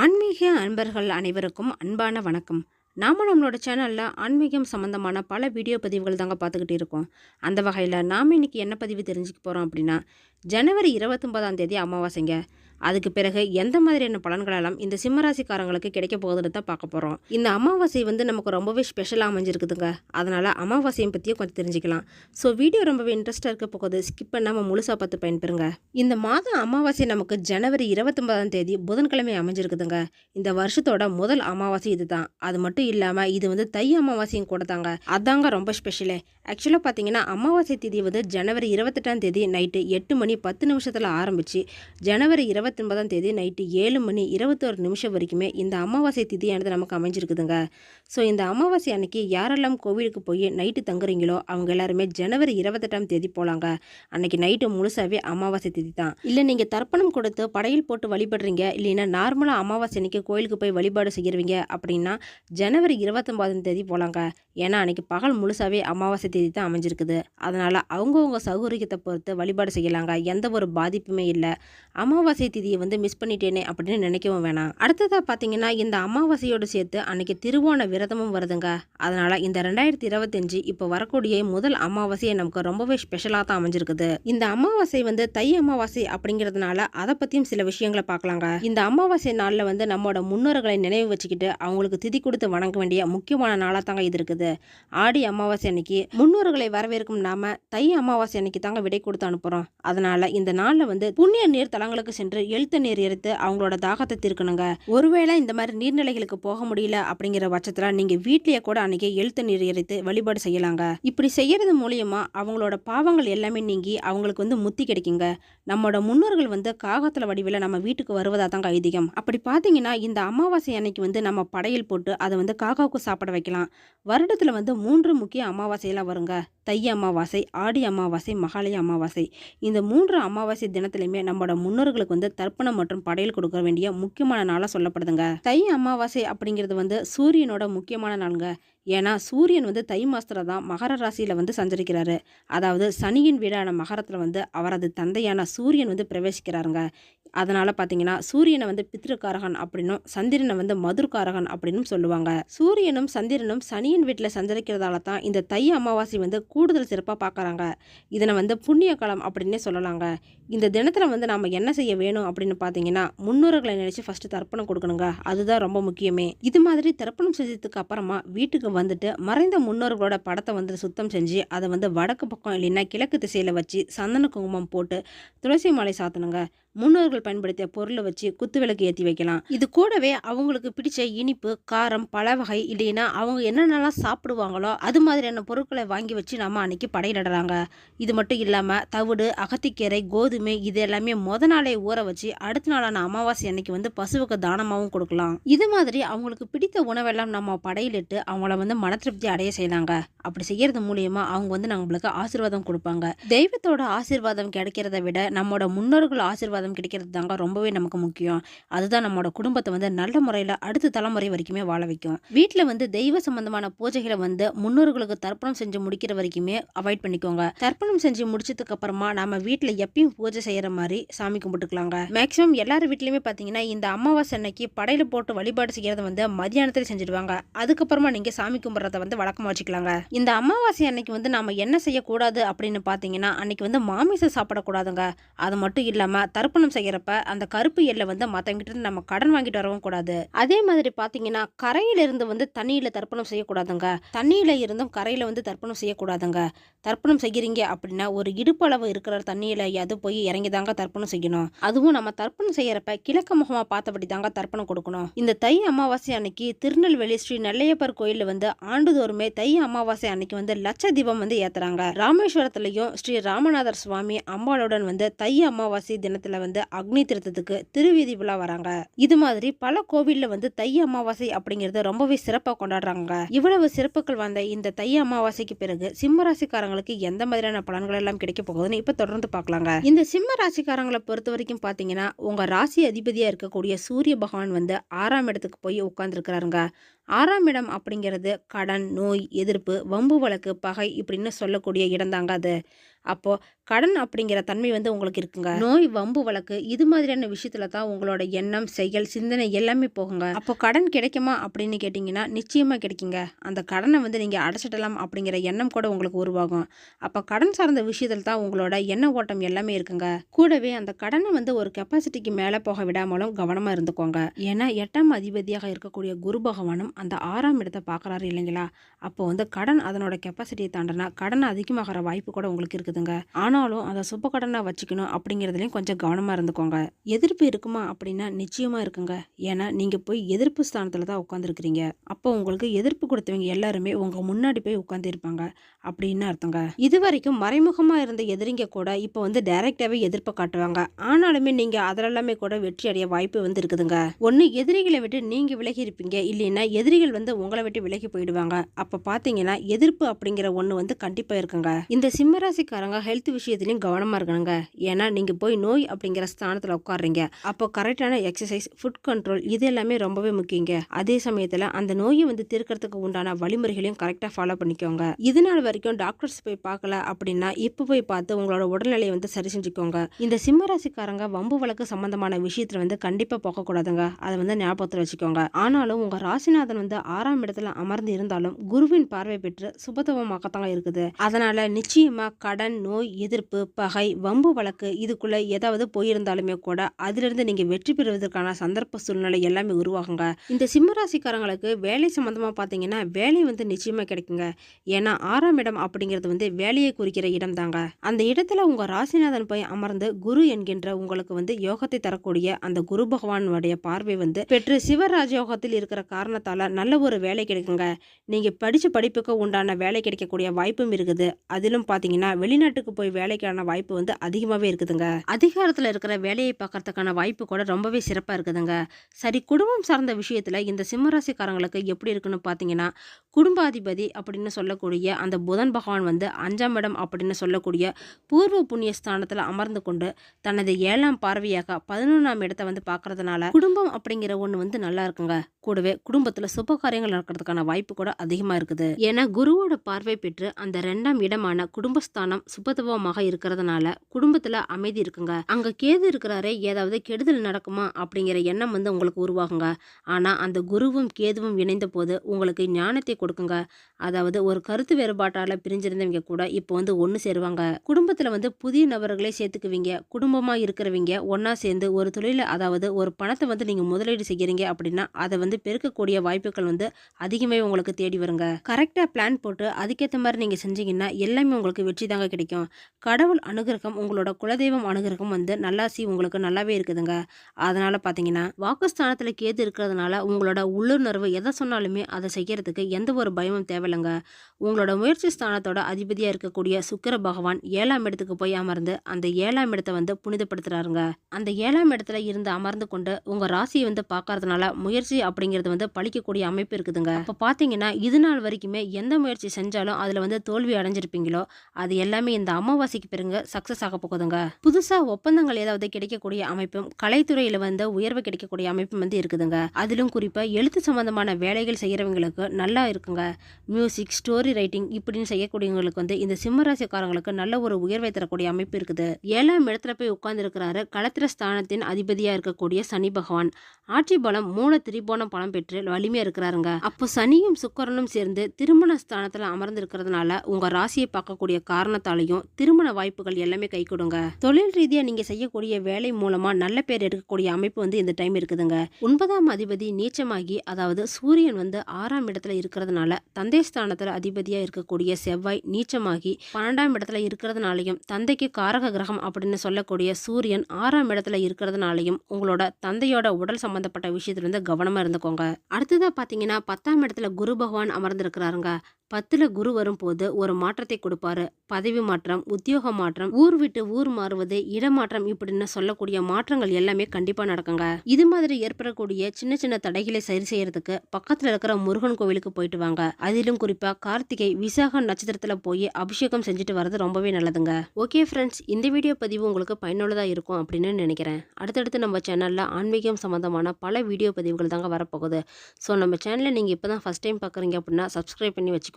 ஆன்மீக அன்பர்கள் அனைவருக்கும் அன்பான வணக்கம். நாம நம்மளோட சேனலில் ஆன்மீகம் சம்மந்தமான பல வீடியோ பதிவுகள் தாங்க பார்த்துக்கிட்டு இருக்கோம். அந்த வகையில் நாம் இன்றைக்கி என்ன பதிவு தெரிஞ்சுக்க போகிறோம் அப்படின்னா ஜனவரி இருபத்தொம்பதாம் தேதி அமாவாசைங்க. அதுக்கு பிறகு எந்த மாதிரியான பலன்களெல்லாம் இந்த சிம்மராசிக்காரங்களுக்கு கிடைக்க போகுதுன்னு தான் பார்க்க போகிறோம் இந்த அமாவாசை வந்து நமக்கு ரொம்பவே ஸ்பெஷலாக அமைஞ்சிருக்குதுங்க. அதனால் அமாவாசையை பற்றியும் கொஞ்சம் தெரிஞ்சுக்கலாம். ஸோ வீடியோ ரொம்பவே இன்ட்ரெஸ்ட்டாக இருக்க போகுது. ஸ்கிப் பண்ணாமல் முழுசாக பார்த்து பயன்பெறுங்க. இந்த மாதம் அமாவாசை நமக்கு ஜனவரி இருபத்தொன்பதாம் தேதி புதன்கிழமை அமைஞ்சிருக்குதுங்க. இந்த வருஷத்தோட முதல் அமாவாசை இதுதான். அது மட்டும் இல்லாமல் இது வந்து தை அமாவாசையும் கூட தாங்க. அதாங்க ரொம்ப ஸ்பெஷலே ஆக்சுவலாக பார்த்தீங்கன்னா அமாவாசை தேதி வந்து ஜனவரி இருபத்தெட்டாம் தேதி நைட்டு எட்டு மணி பத்து நிமிஷத்தில் ஆரம்பித்து ஜனவரி இருபத்தொன்பதாம் தேதி நைட்டு ஏழு மணி இருபத்தோரு நிமிஷம் வரைக்குமே இந்த அமாவாசை திதியானது நமக்கு அமைஞ்சிருக்குதுங்க. ஸோ இந்த அமாவாசை அன்னைக்கு யாரெல்லாம் கோவிலுக்கு போய் நைட்டு தங்குறீங்களோ அவங்க எல்லாருமே ஜனவரி இருபத்தெட்டாம் தேதி போகலாங்க அன்னைக்கு நைட்டு முழுசாகவே அமாவாசை திதி தான். இல்லை நீங்கள் தர்ப்பணம் கொடுத்து படையல் போட்டு வழிபடுறீங்க இல்லைன்னா நார்மலாக அமாவாசை அன்னைக்கு கோயிலுக்கு போய் வழிபாடு செய்கிறவங்க அப்படின்னா ஜனவரி இருபத்தொம்பதாம் தேதி போகலாங்க ஏன்னா அன்னைக்கு பகல் முழுசாகவே அமாவாசை தேதி தான் அமைஞ்சிருக்குது. அதனால் அவங்கவுங்க சௌகரியத்தை பொறுத்து வழிபாடு செய்யலாங்க. எந்த ஒரு பாதிப்புமே இல்லை. அமாவாசை திதியை வந்து மிஸ் பண்ணிட்டேனே அப்படின்னு நினைக்கவும் வேணாம். அடுத்ததாக பார்த்தீங்கன்னா இந்த அமாவாசையோடு சேர்த்து அன்னைக்கு திருவோண விரதமும் வருதுங்க. அதனால் இந்த ரெண்டாயிரத்தி இருபத்தஞ்சு இப்போ வரக்கூடிய முதல் அமாவாசையை நமக்கு ரொம்பவே ஸ்பெஷலாக தான் அமைஞ்சிருக்குது. இந்த அமாவாசை வந்து தை அமாவாசை அப்படிங்கிறதுனால அதை பற்றியும் சில விஷயங்களை பார்க்கலாங்க இந்த அமாவாசை நாளில் வந்து நம்மளோட முன்னோர்களை நினைவு வச்சுக்கிட்டு அவங்களுக்கு திதி கொடுத்து வணங்க வேண்டிய முக்கியமான நாளாக தாங்க இது இருக்குது. ஆடி அமாவாசை அன்னைக்கு முன்னோர்களை வரவேற்கும் நாம தை அமாவாசை அன்னைக்கு தாங்க விடை கொடுத்து அனுப்புகிறோம் அதனால இந்த நாளில் வந்து புண்ணிய நீர் தலங்களுக்கு சென்று எழுத்து நீர் எரித்து அவங்களோட தாகத்தை தீர்க்கணுங்க. ஒருவேளை இந்த மாதிரி நீர்நிலைகளுக்கு போக முடியல அப்படிங்கிற பட்சத்தில் நீங்கள் வீட்லேயே கூட அன்றைக்கி எழுத்து நீர் எரித்து வழிபாடு செய்யலாங்க. இப்படி செய்யறது மூலியமாக அவங்களோட பாவங்கள் எல்லாமே நீங்கி அவங்களுக்கு வந்து முத்தி கிடைக்குங்க. நம்மளோட முன்னோர்கள் வந்து காகத்தில் வடிவில் நம்ம வீட்டுக்கு வருவதாக தாங்க ஐதீகம். அப்படி பார்த்தீங்கன்னா இந்த அமாவாசை அன்னைக்கு வந்து நம்ம படையல் போட்டு அதை வந்து காக்காவுக்கு சாப்பிட வைக்கலாம். வருடத்தில் வந்து மூன்று முக்கிய அமாவாசையெல்லாம் வருங்க. தை அமாவாசை ஆடி அமாவாசை மகாலய அமாவாசை. இந்த மூன்று அமாவாசை தினத்திலையுமே நம்மளோட முன்னோர்களுக்கு வந்து தர்ப்பணம் மற்றும் படையல் கொடுக்க வேண்டிய முக்கியமான நாளாக சொல்லப்படுதுங்க. தை அமாவாசை அப்படிங்கிறது வந்து சூரியனோட முக்கியமான நாளுங்க. ஏன்னா சூரியன் வந்து தை மாசத்துல தான் மகர ராசியில் வந்து சஞ்சரிக்கிறாரு. அதாவது சனியின் வீடான மகரத்தில் வந்து அவரது தந்தையான சூரியன் வந்து பிரவேசிக்கிறாருங்க. அதனால் பார்த்தீங்கன்னா சூரியனை வந்து பித்ருக்காரகன் அப்படின்னும் சந்திரனை வந்து மதுர்காரகன் அப்படின்னும் சொல்லுவாங்க. சூரியனும் சந்திரனும் சனியின் வீட்டில் சஞ்சரிக்கிறதால தான் இந்த தை அமாவாசை வந்து கூடுதல் சிறப்பாக பார்க்குறாங்க இதனை வந்து புண்ணிய காலம் அப்படின்னே சொல்லலாங்க. இந்த தினத்தில் வந்து நாம் என்ன செய்ய வேணும் அப்படின்னு பார்த்தீங்கன்னா முன்னோர்களை நினச்சி ஃபஸ்ட்டு தர்ப்பணம் கொடுக்கணுங்க. அதுதான் ரொம்ப முக்கியமே. இது மாதிரி தர்ப்பணம் செஞ்சதுக்கு அப்புறமா வீட்டுக்கு வந்துட்டு மறைந்த முன்னோர்களோட படத்தை வந்து சுத்தம் செஞ்சு அதை வந்து வடக்கு பக்கம் இல்லைன்னா கிழக்கு திசையில் வச்சு சந்தன குங்குமம் போட்டு துளசி மாலை சாத்தணுங்க. முன்னோர்கள் பயன்படுத்திய பொருளை வச்சு குத்து விளக்கு ஏற்றி வைக்கலாம். இது கூடவே அவங்களுக்கு பிடிச்ச இனிப்பு காரம் பல வகை இல்லைன்னா அவங்க என்னென்னலாம் சாப்பிடுவாங்களோ அது மாதிரியான பொருட்களை வாங்கி வச்சு நம்ம அன்னைக்கு படையிலடுறாங்க இது மட்டும் இல்லாமல் தவிடு அகத்திக்கீரை கோதுமை இது எல்லாமே முத நாளே ஊற வச்சு அடுத்த நாளான அமாவாசை அன்னைக்கு வந்து பசுவுக்கு தானமாகவும் கொடுக்கலாம். இது மாதிரி அவங்களுக்கு பிடித்த உணவெல்லாம் நம்ம படையிலிட்டு அவங்கள வந்து மன திருப்தி அடைய செய்யலாங்க. அப்படி செய்யறது மூலியமா அவங்க வந்து நம்மளுக்கு ஆசீர்வாதம் கொடுப்பாங்க. தெய்வத்தோட ஆசீர்வாதம் கிடைக்கிறத விட நம்மளோட முன்னோர்கள் ஆசீர்வாதம் கிடைக்கிறது தாங்க ரொம்பவே நமக்கு முக்கியம். அதுதான் நம்மளோட குடும்பத்தை வந்து நல்ல முறையில் அடுத்த தலைமுறை வரைக்குமே வாழ வைக்கும். வீட்டில் வந்து தெய்வ சம்பந்தமான பூஜைகளை வந்து முன்னோர்களுக்கு தர்ப்பணம் செஞ்சு முடிக்கிற வரைக்குமே அவாய்ட் பண்ணிக்கோங்க. தர்ப்பணம் செஞ்சு முடிச்சதுக்கு அப்புறமா நம்ம வீட்டில் எப்பயும் பூஜை செய்யற மாதிரி சாமி கும்பிட்டுக்கலாங்க. மேக்ஸிமம் எல்லார் வீட்லையுமே பார்த்தீங்கன்னா இந்த அமாவாசை அன்னைக்கு படையில போட்டு வழிபாடு செய்யறத வந்து மதியானத்தில் செஞ்சுடுவாங்க. அதுக்கப்புறமா நீங்கள் சாமி கும்பிட்றத வந்து வழக்கமாக வச்சுக்கலாங்க. இந்த அமாவாசை அன்னைக்கு வந்து நாம என்ன செய்யக்கூடாது அப்படின்னு பார்த்தீங்கன்னா அன்னைக்கு வந்து மாமிசம் சாப்பிடக்கூடாதுங்க. அது மட்டும் இல்லாமல் தர்ப்பணம் செய்யறப்ப அந்த கருப்பு எல்லை வந்து மற்றவங்கிட்ட நம்ம கடன் வாங்கிட்டு வரவும் கூடாது. அதே மாதிரி பார்த்தீங்கன்னா கரையில இருந்து வந்து தண்ணியில தர்ப்பணம் செய்யக்கூடாதுங்க. தண்ணியில இருந்தும் கரையில வந்து தர்ப்பணம் செய்யக்கூடாதுங்க. தர்ப்பணம் செய்கிறீங்க அப்படின்னா ஒரு இடுப்பளவு இருக்கிற தண்ணியில அது போய் இறங்கி தாங்க தர்ப்பணம் செய்யணும். அதுவும் நம்ம தர்ப்பணம் செய்யறப்ப கிழக்கு முகமா பார்த்தபடி தாங்க தர்ப்பணம் கொடுக்கணும். இந்த தை அமாவாசை அன்னைக்கு திருநெல்வேலி ஸ்ரீ நெல்லையப்பர் கோயில்ல வந்து ஆண்டுதோறுமே தை அமாவாசை அன்னைக்கு வந்து லட்ச தீபம் வந்து ஏத்துறாங்க. ராமேஸ்வரத்துலையும் ஸ்ரீ ராமநாதர் சுவாமி அம்பாளுடன் வந்து தை அமாவாசை தினத்துல வந்து அக்னி திருத்தத்துக்கு திருவீதி விழா வராங்க. இது மாதிரி பல கோவில்ல வந்து தை அமாவாசை அப்படிங்கிறது ரொம்பவே சிறப்பாக கொண்டாடுறாங்க இவ்வளவு சிறப்புகள் வந்த இந்த தை அமாவாசைக்கு பிறகு சிம்ம ராசிக்காரங்களுக்கு எந்த மாதிரியான பலன்கள் எல்லாம் கிடைக்க போகுதுன்னு இப்ப தொடர்ந்து பார்க்கலாங்க இந்த சிம்ம ராசிக்காரங்களை பொறுத்த வரைக்கும் பாத்தீங்கன்னா உங்க ராசி அதிபதியா இருக்கக்கூடிய சூரிய பகவான் வந்து ஆறாம் இடத்துக்கு போய் உட்கார்ந்துருக்கிறாருங்க. ஆறாம் இடம் அப்படிங்கிறது கடன் நோய் எதிர்ப்பு வம்பு வழக்கு பகை இப்படின்னு சொல்லக்கூடிய இடம் தாங்க அது. அப்போது கடன் அப்படிங்கிற தன்மை வந்து உங்களுக்கு இருக்குங்க. நோய் வம்பு வழக்கு இது மாதிரியான விஷயத்துல தான் உங்களோட எண்ணம் செயல் சிந்தனை எல்லாமே போகுங்க. அப்போ கடன் கிடைக்குமா அப்படின்னு கேட்டிங்கன்னா நிச்சயமாக கிடைக்குங்க. அந்த கடனை வந்து நீங்கள் அடைச்சிடலாம் அப்படிங்கிற எண்ணம் கூட உங்களுக்கு உருவாகும். அப்போ கடன் சார்ந்த விஷயத்தில் தான் உங்களோட எண்ண ஓட்டம் எல்லாமே இருக்குங்க. கூடவே அந்த கடனை வந்து ஒரு கெப்பாசிட்டிக்கு மேலே போக விடாமலும் கவனமாக இருந்துக்கோங்க. ஏன்னா எட்டாம் அதிபதியாக இருக்கக்கூடிய குரு பகவானும் அந்த ஆறாம் இடத்தை பார்க்குறாரு இல்லைங்களா? அப்போ வந்து கடன் அதனோட கெப்பாசிட்டியை தாண்டினா கடன் அதிகமாகிற வாய்ப்பு கூட உங்களுக்கு இருக்குதுங்க. ஆனாலும் அதை சுப கடனாக வச்சுக்கணும் அப்படிங்கிறதுலையும் கொஞ்சம் கவனமாக இருந்துக்கோங்க. எதிர்ப்பு இருக்குமா அப்படின்னா நிச்சயமாக இருக்குங்க. ஏன்னா நீங்கள் போய் எதிர்ப்பு ஸ்தானத்தில் தான் உட்காந்துருக்கிறீங்க அப்போ உங்களுக்கு எதிர்ப்பு கொடுத்தவங்க எல்லாருமே உங்கள் முன்னாடி போய் உட்காந்துருப்பாங்க அப்படின்னு அர்த்தங்க. இது வரைக்கும் மறைமுகமாக இருந்த எதிரிங்க கூட இப்போ வந்து டைரெக்டாகவே எதிர்ப்பை காட்டுவாங்க. ஆனாலுமே நீங்கள் அதிலெல்லாமே கூட வெற்றி அடைய வாய்ப்பு வந்து இருக்குதுங்க. ஒன்று எதிரிகளை விட்டு நீங்கள் விலகி இருப்பீங்க. இல்லைன்னா எதிரிகள் வந்து உங்களை விட்டு விலகி போயிடுவாங்க. அப்போ பார்த்தீங்கன்னா எதிர்ப்பு அப்படிங்கிற ஒன்று வந்து கண்டிப்பாக இருக்குங்க. இந்த சிம்மராசிக்காரங்க ஹெல்த் விஷயத்துலையும் கவனமாக இருக்கணுங்க. ஏன்னா நீங்கள் போய் நோய் அப்படிங்கிற ஸ்தானத்தில் உட்காடுறீங்க அப்போ கரெக்டான எக்ஸசைஸ் ஃபுட் கண்ட்ரோல் இது எல்லாமே ரொம்பவே முக்கியங்க. அதே சமயத்தில் அந்த நோயை வந்து தீர்க்கறதுக்கு உண்டான வழிமுறைகளையும் கரெக்டாக ஃபாலோ பண்ணிக்கோங்க. இது நாள் வரைக்கும் டாக்டர்ஸ் போய் பார்க்கல அப்படின்னா இப்போ போய் பார்த்து உங்களோட உடல்நிலையை வந்து சரி செஞ்சுக்கோங்க. இந்த சிம்மராசிக்காரங்க வம்பு வழக்கு சம்பந்தமான விஷயத்தில் வந்து கண்டிப்பாக போகக்கூடாதுங்க. அதை வந்து ஞாபகத்தில் வச்சுக்கோங்க. ஆனாலும் உங்கள் ராசிநாதன் வந்து ஆறாம் இடத்துல அமர்ந்து இருந்தாலும் குருவின் பார்வை பெற்று சுபத்துவமாகத்தாங்க இருக்குது. அதனால நிச்சயமாக கடன் நோய் எதிர்ப்பு பகை வம்பு வழக்கு இதுக்குள்ளே ஏதாவது போயிருந்தாலுமே கூட அதிலிருந்து நீங்கள் வெற்றி பெறுவதற்கான சந்தர்ப்ப சூழ்நிலை எல்லாமே உருவாகுங்க. இந்த சிம்மராசிக்காரங்களுக்கு வேலை சம்மந்தமாக பார்த்தீங்கன்னா வேலை வந்து நிச்சயமாக கிடைக்குங்க. ஏன்னா ஆறாம் இடம் அப்படிங்கிறது வந்து வேலையை குறிக்கிற இடம் தாங்க அந்த இடத்துல உங்கள் ராசிநாதன் போய் அமர்ந்து குரு என்கின்ற உங்களுக்கு வந்து யோகத்தை தரக்கூடிய அந்த குரு பகவானுடைய பார்வை வந்து பெற்று சிவராஜயோகத்தில் இருக்கிற காரணத்தால் நல்ல ஒரு வேலை கிடைக்குங்க. நீங்கள் படித்த படிப்புக்கு உண்டான வேலை கிடைக்கக்கூடிய வாய்ப்பும் இருக்குது. அதிலும் பாத்தீங்கன்னா வெளிநாட்டுக்கு போய் வேலைக்கான வாய்ப்பு வந்து அதிகமாகவே இருக்குதுங்க. அதிகாரத்தில் இருக்கிற வேலையை பார்க்கறதுக்கான வாய்ப்பு கூட ரொம்பவே சிறப்பாக இருக்குதுங்க. சரி குடும்பம் சார்ந்த விஷயத்தில் இந்த சிம்மராசிக்காரங்களுக்கு எப்படி இருக்குன்னு பார்த்தீங்கன்னா குடும்பாதிபதி அப்படின்னு சொல்லக்கூடிய அந்த புதன் பகவான் வந்து அஞ்சாம் இடம் அப்படின்னு சொல்லக்கூடிய பூர்வ புண்ணிய ஸ்தானத்தில் அமர்ந்து கொண்டு தனது ஏழாம் பார்வையாக பதினொன்றாம் இடத்தை வந்து பார்க்கறதுனால குடும்பம் அப்படிங்கிற ஒன்று வந்து நல்லா இருக்குங்க. கூடவே குடும்பத்தில் சுப காரியங்கள் நடக்கிறதுக்கான வாய்ப்பு கூட அதிகமாக இருக்குது. ஏன்னா குருவோட பார்வை பெற்று அந்த ரெண்டாம் இடமான குடும்பஸ்தானம் சுபத்துவமாக இருக்கிறதுனால குடும்பத்தில் அமைதி இருக்குங்க. அங்கே கேது இருக்கிறாரே ஏதாவது கெடுதல் நடக்குமா அப்படிங்கிற எண்ணம் வந்து உங்களுக்கு உருவாகுங்க. ஆனால் அந்த குருவும் கேதுவும் இணைந்த போது உங்களுக்கு ஞானத்தை கொடுக்குங்க. அதாவது ஒரு கருத்து வேறுபாட்டால் பிரிஞ்சிருந்தவங்க கூட இப்போ வந்து ஒன்று சேருவாங்க. குடும்பத்தில் வந்து புதிய நபர்களை சேர்த்துக்குவீங்க. குடும்பமாக இருக்கிறவங்க ஒன்றா சேர்ந்து ஒரு தொழிலில் அதாவது ஒரு பணத்தை வந்து நீங்கள் முதலீடு செய்கிறீங்க அப்படின்னா அதை வந்து பெருக்கக்கூடிய வாய்ப்புகள் வந்து அதிகமே உங்களுக்கு தேடி வருங்க. கரெக்டாக பிளான் போட்டு அதுக்கேற்ற மாதிரி நீங்கள் செஞ்சீங்கன்னா எல்லாமே உங்களுக்கு வெற்றி தாங்க கிடைக்கும். கடவுள் அனுகிரகம் உங்களோட குலதெய்வம் அனுகிரகம் வந்து நல்லாசி உங்களுக்கு நல்லாவே இருக்குதுங்க. அதனால் பார்த்தீங்கன்னா வாக்குஸ்தானத்தில் கேது இருக்கிறதுனால உங்களோட உள்ளுணர்வு எதை சொன்னாலுமே அதை செய்கிறதுக்கு எந்த ஒரு பயமும் தேவை தேவையில்லைங்க. உங்களோட முயற்சி ஸ்தானத்தோட அதிபதியாக இருக்கக்கூடிய சுக்கிர பகவான் ஏழாம் இடத்துக்கு போய் அமர்ந்து அந்த ஏழாம் இடத்தை வந்து புனிதப்படுத்துறாருங்க. அந்த ஏழாம் இடத்துல இருந்து அமர்ந்து கொண்டு உங்கள் ராசியை வந்து பார்க்கறதுனால முயற்சி அப்படிங்கிறது வந்து பழிக்கக்கூடிய அமைப்பு இருக்குதுங்க. இப்போ பார்த்தீங்கன்னா இது நாள் வரைக்குமே எந்த முயற்சி செஞ்சாலும் அதில் வந்து தோல்வி அடைஞ்சிருப்பீங்களோ அது எல்லாமே இந்த அமாவாசைக்கு பிறகு சக்ஸஸ் ஆக போகுதுங்க. புதுசாக ஒப்பந்தங்கள் ஏதாவது கிடைக்கக்கூடிய அமைப்பும் கலைத்துறையில் வந்து உயர்வு கிடைக்கக்கூடிய அமைப்பும் வந்து இருக்குதுங்க. அதிலும் குறிப்பாக எழுத்து சம்பந்தமான வேலைகள் செய்கிறவங்களுக்கு நல்லா இருக்குங்க. மியூசிக் ஸ்டோரி ரைட்டிங் இப்படின்னு செய்யக்கூடியவங்களுக்கு வந்து இந்த சிம்மராசிக்காரங்களுக்கு நல்ல ஒரு உயர்வை தரக்கூடிய அமைப்பு இருக்குது. ஏழாம் இடத்துல போய் உட்கார்ந்துருக்கிறாரு. களத்திர ஸ்தானத்தின் அதிபதியாக இருக்கக்கூடிய சனி பகவான். ஆட்சி பலம் மூல திரிபோணம் பலம் பெற்று வலிமையாக இருக்கிறாருங்க. அப்போ சனியும் சுக்கரனும் சேர்ந்து திருமண ஸ்தானத்தில் அமர்ந்து இருக்கிறதுனால ராசியை பார்க்கக்கூடிய காரணத்தாலையும் திருமண வாய்ப்புகள் எல்லாமே கை கொடுங்க. தொழில் ரீதியாக நீங்கள் செய்யக்கூடிய வேலை மூலமாக நல்ல பேர் எடுக்கக்கூடிய அமைப்பு வந்து இந்த டைம் இருக்குதுங்க. ஒன்பதாம் அதிபதி நீச்சமாகி அதாவது சூரியன் வந்து ஆறாம் இடத்துல இருக்கிறதுனால தந்தை ஸ்தானத்துல அதிபதியாக இருக்கக்கூடிய செவ்வாய் நீச்சமாகி பன்னெண்டாம் இடத்துல இருக்கிறதுனாலையும் தந்தைக்கு காரக கிரகம் அப்படின்னு சொல்லக்கூடிய சூரியன் ஆறாம் இடத்துல இருக்கிறதுனாலையும் உங்களோட தந்தையோட உடல் சம்பந்தப்பட்ட விஷயத்துல இருந்து இருந்துக்கோங்க. அடுத்ததா பாத்தீங்கன்னா பத்தாம் இடத்துல குரு பகவான் அமர்ந்திருக்கிறாருங்க. பத்துல குரு வரும்போது ஒரு மாற்றத்தை கொடுப்பாரு. பதவி மாற்றம் உத்தியோக மாற்றம் ஊர் விட்டு ஊர் மாறுவது இடமாற்றம் இப்படின்னு சொல்லக்கூடிய மாற்றங்கள் எல்லாமே கண்டிப்பா நடக்குங்க. இது மாதிரி ஏற்படக்கூடிய சின்ன சின்ன தடைகளை சரி செய்யறதுக்கு பக்கத்துல இருக்கிற முருகன் கோவிலுக்கு போயிட்டு வாங்க. அதிலும் குறிப்பா கார்த்திகை விசாக நட்சத்திரத்துல போய் அபிஷேகம் செஞ்சுட்டு வர்றது ரொம்பவே நல்லதுங்க. ஓகே ஃப்ரெண்ட்ஸ் இந்த வீடியோ பதிவு உங்களுக்கு பயனுள்ளதா இருக்கும் அப்படின்னு நினைக்கிறேன். அடுத்தடுத்து நம்ம சேனல்ல ஆன்மீகம் சம்பந்தமான பல வீடியோ பதிவுகள் தாங்க வரப்போகுது. ஸோ நம்ம சேனலை நீங்க இப்பதான் ஃபர்ஸ்ட் டைம் பார்க்குறீங்க அப்படின்னா சப்ஸ்கிரைப் பண்ணி வச்சுக்கோங்க.